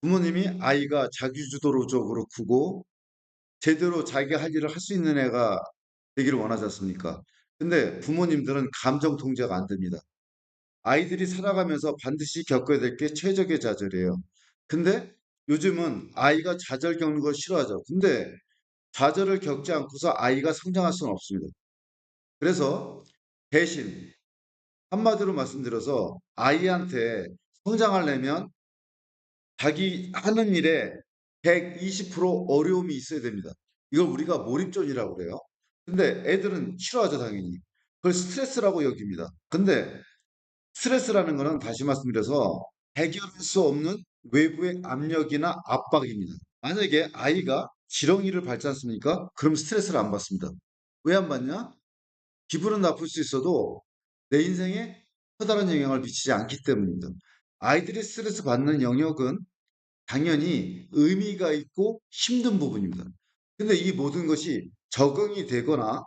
부모님이 아이가 자기주도적으로 크고 제대로 자기가 할 일을 할 수 있는 애가 되기를 원하지 않습니까? 근데 부모님들은 감정 통제가 안 됩니다. 아이들이 살아가면서 반드시 겪어야 될 게 최적의 좌절이에요. 근데 요즘은 아이가 좌절 겪는 걸 싫어하죠. 근데 좌절을 겪지 않고서 아이가 성장할 수는 없습니다. 그래서 대신 한마디로 말씀드려서 아이한테 성장하려면 자기 하는 일에 120% 어려움이 있어야 됩니다. 이걸 우리가 몰입존이라고 그래요. 근데 애들은 싫어하죠, 당연히. 그걸 스트레스라고 여깁니다. 근데 스트레스라는 거는 다시 말씀드려서 해결할 수 없는 외부의 압력이나 압박입니다. 만약에 아이가 지렁이를 밟지 않습니까? 그럼 스트레스를 안 받습니다. 왜 안 받냐? 기분은 나쁠 수 있어도 내 인생에 커다란 영향을 미치지 않기 때문입니다. 아이들이 스트레스 받는 영역은 당연히 의미가 있고 힘든 부분입니다. 근데 이 모든 것이 적응이 되거나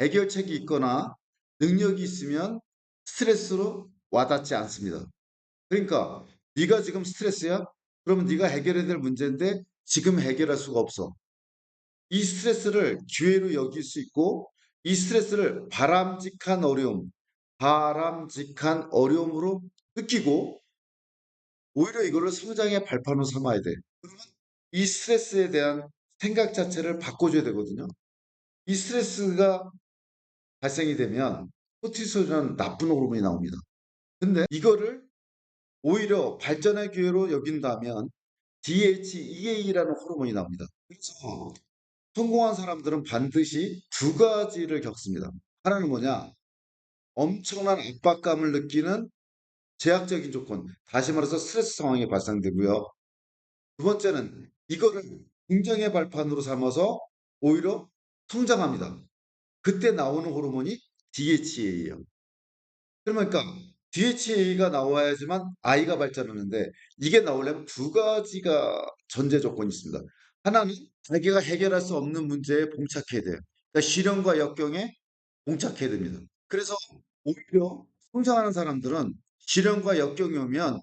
해결책이 있거나 능력이 있으면 스트레스로 와닿지 않습니다. 그러니까 네가 지금 스트레스야? 그러면 네가 해결해야 될 문제인데 지금 해결할 수가 없어. 이 스트레스를 기회로 여길 수 있고 이 스트레스를 바람직한 어려움, 바람직한 어려움으로 느끼고 오히려 이거를 성장의 발판으로 삼아야 돼. 그러면 이 스트레스에 대한 생각 자체를 바꿔줘야 되거든요. 이 스트레스가 발생이 되면 코티솔이라는 나쁜 호르몬이 나옵니다. 근데 이거를 오히려 발전의 기회로 여긴다면 DHEA라는 호르몬이 나옵니다. 그래서 성공한 사람들은 반드시 두 가지를 겪습니다. 하나는 뭐냐? 엄청난 압박감을 느끼는 제약적인 조건, 다시 말해서 스트레스 상황이 발생되고요. 두 번째는 이거를 긍정의 발판으로 삼아서 오히려 성장합니다. 그때 나오는 호르몬이 DHA예요. 그러니까 DHA가 나와야지만 아이가 발전하는데 이게 나오려면 두 가지가 전제 조건이 있습니다. 하나는 자기가 해결할 수 없는 문제에 봉착해야 돼요. 그러니까 시련과 역경에 봉착해야 됩니다. 그래서 오히려 성장하는 사람들은 시련과 역경이 오면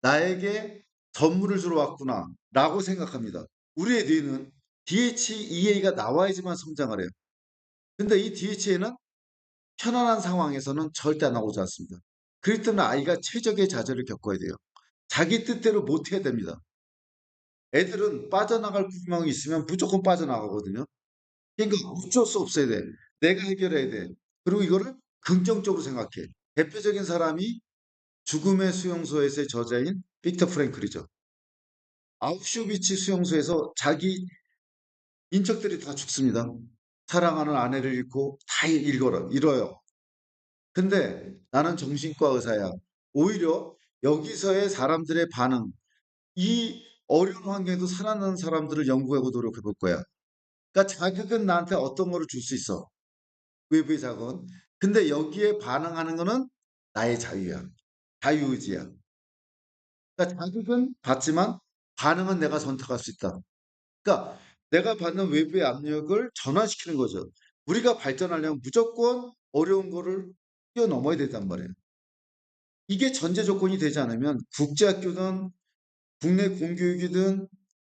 나에게 선물을 주러 왔구나 라고 생각합니다. 우리의 뇌는 DHEA가 나와야지만 성장을 해요. 근데 이 DHA는 편안한 상황에서는 절대 나오지 않습니다. 그럴 때는 아이가 최적의 좌절을 겪어야 돼요. 자기 뜻대로 못 해야 됩니다. 애들은 빠져나갈 구멍이 있으면 무조건 빠져나가거든요. 그러니까 어쩔 수 없어야 돼. 내가 해결해야 돼. 그리고 이거를 긍정적으로 생각해. 대표적인 사람이 죽음의 수용소에서의 저자인 빅터 프랭클이죠. 아우슈비츠 수용소에서 자기 인척들이 다 죽습니다. 사랑하는 아내를 잃고 다 잃어요. 잃어요. 근데 나는 정신과 의사야. 오히려 여기서의 사람들의 반응, 이 어려운 환경에도 살아남는 사람들을 연구하고 노력해 볼 거야. 그러니까 자극은 나한테 어떤 거를 줄 수 있어. 외부의 자극은. 근데 여기에 반응하는 거는 나의 자유야. 자유의지야. 그러니까 자극은 받지만 반응은 내가 선택할 수 있다. 그러니까 내가 받는 외부의 압력을 전환시키는 거죠. 우리가 발전하려면 무조건 어려운 거를 뛰어넘어야 된단 말이에요. 이게 전제 조건이 되지 않으면 국제학교든 국내 공교육이든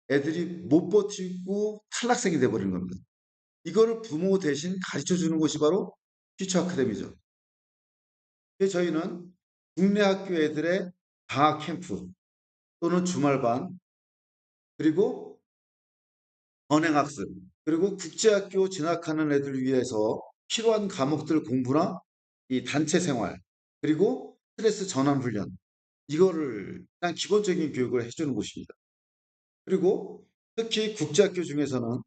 애들이 못 버티고 탈락생이 돼버리는 겁니다. 이거를 부모 대신 가르쳐 주는 곳이 바로 퓨처 아카데미죠. 저희는 국내 학교 애들의 방학 캠프 또는 주말반 그리고 언행학습 그리고 국제학교 진학하는 애들 위해서 필요한 과목들 공부나 이 단체 생활 그리고 스트레스 전환 훈련 이거를 그냥 기본적인 교육을 해주는 곳입니다. 그리고 특히 국제학교 중에서는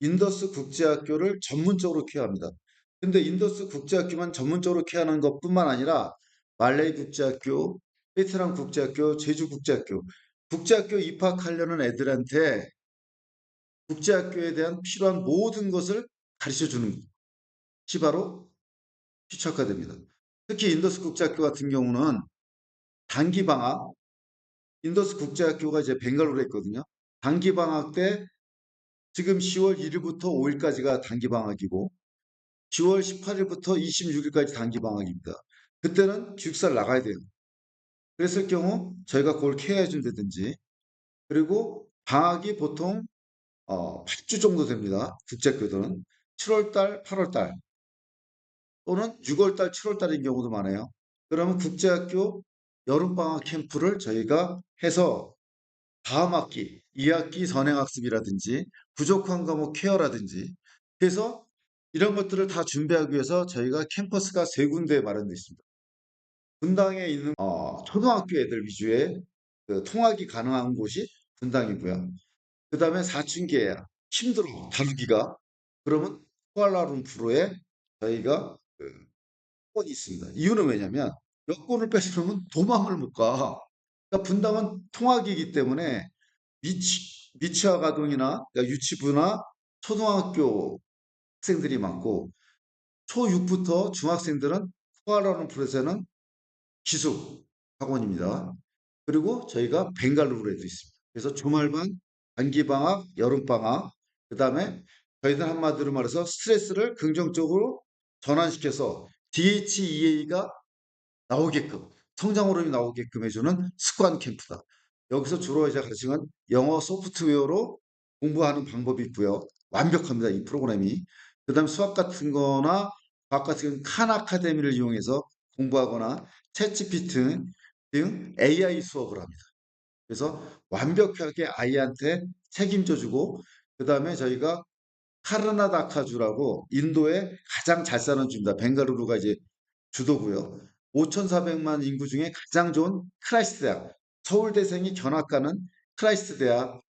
인더스 국제학교를 전문적으로 케어합니다. 근데 인더스 국제학교만 전문적으로 케어하는 것뿐만 아니라 말레이 국제학교, 베트남 국제학교, 제주 국제학교, 국제학교 입학하려는 애들한테 국제학교에 대한 필요한 모든 것을 가르쳐 주는 것이 바로 퓨처 아카데미입니다. 특히 인더스 국제학교 같은 경우는 단기 방학, 인더스 국제학교가 이제 벵갈루르에 있거든요. 단기 방학 때 지금 10월 1일부터 5일까지가 단기 방학이고 10월 18일부터 26일까지 단기 방학입니다. 그때는 기숙사를 나가야 돼요. 그랬을 경우 저희가 그걸 케어해 준다든지 그리고 방학이 보통 어, 8주 정도 됩니다. 국제학교들은 7월달, 8월달 또는 6월달, 7월달인 경우도 많아요. 그러면 국제학교 여름방학 캠프를 저희가 해서 다음 학기, 2학기 선행학습이라든지 부족한 과목 케어라든지 해서 이런 것들을 다 준비하기 위해서 저희가 캠퍼스가 세 군데에 마련되어 있습니다. 분당에 있는 어, 초등학교 애들 위주의 그 통학이 가능한 곳이 분당이고요. 그 다음에 사춘기에야 힘들어 다루기가 그러면 쿠알라룸푸르에 저희가 그 학원이 있습니다. 이유는 왜냐면 여권을 뺏으면 도망을 못 가. 그러니까 분당은 통학이기 때문에 미치, 미취학 아동이나 그러니까 유치부나 초등학교 학생들이 많고 초6부터 중학생들은 쿠알라룸푸르에서는 기숙 학원입니다. 그리고 저희가 벵갈루르에도 있습니다. 그래서 주말반, 단기방학, 여름방학, 그 다음에 저희들 한마디로 말해서 스트레스를 긍정적으로 전환시켜서 DHEA가 나오게끔, 성장 호르몬이 나오게끔 해주는 습관 캠프다. 여기서 주로 이제 가르치는 건 영어 소프트웨어로 공부하는 방법이 있고요. 완벽합니다. 이 프로그램이. 그 다음 수학 같은 거나 과학 같은 건칸 아카데미를 이용해서 공부하거나 챗GPT 등 AI 수업을 합니다. 그래서 완벽하게 아이한테 책임져 주고 그 다음에 저희가 카르나다카주라고 인도의 가장 잘 사는 주입니다. 벵가루루가 이제 주도고요. 5,400만 인구 중에 가장 좋은 크라이스트 대학, 서울대생이 견학 가는 크라이스트 대학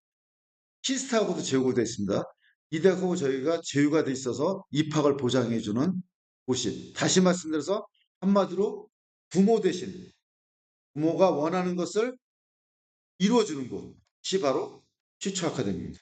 키스트하고도 제휴가 있습니다. 이 대학하고 저희가 제휴가 돼 있어서 입학을 보장해 주는 곳이 다시 말씀드려서 한마디로 부모 대신 부모가 원하는 것을 이루어주는 곳이 바로 퓨처 아카데미입니다.